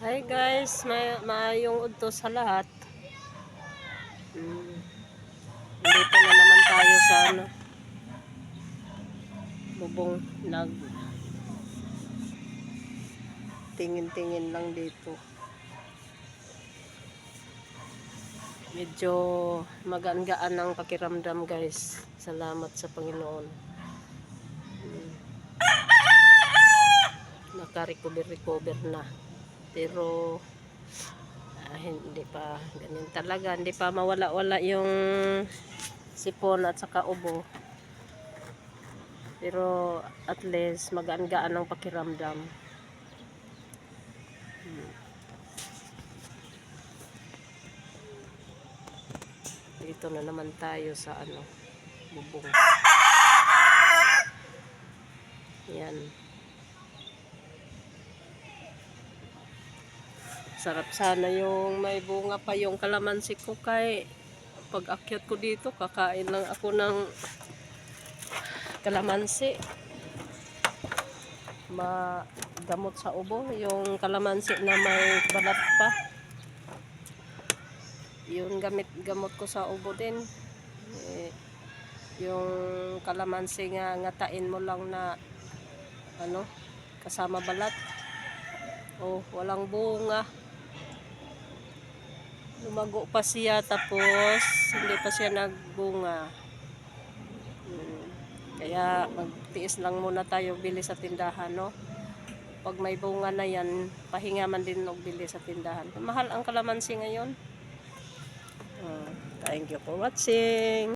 Hi guys, may maayong udto sa lahat. Hmm. Dito na naman tayo sa ano. Bubong nag tingin-tingin lang dito. Medyo magaan-gaan ang pakiramdam guys. Salamat sa Panginoon. Hmm. Naka-recover-recover na. Pero ah, hindi pa ganun talaga. Hindi pa mawala-wala yung sipon at saka ubo. Pero at least magaan-gaan ang pakiramdam. Hmm. Dito na naman tayo sa ano, bubong. Sarap sana yung may bunga pa yung kalamansi ko kay pag akyat ko dito kakain lang ako ng kalamansi. Magamot sa ubo yung kalamansi na may balat pa. Yun gamit gamot ko sa ubo din. Eh, yung kalamansi nga ngatain mo lang na ano kasama balat. Oh, walang bunga lumago pa siya tapos hindi pa siya nagbunga. Hmm. kaya magtiis lang muna tayo bili sa tindahan no? Pag may bunga na yan pahinga man din og bili sa tindahan. Mahal ang kalamansi ngayon. Ah, thank you for watching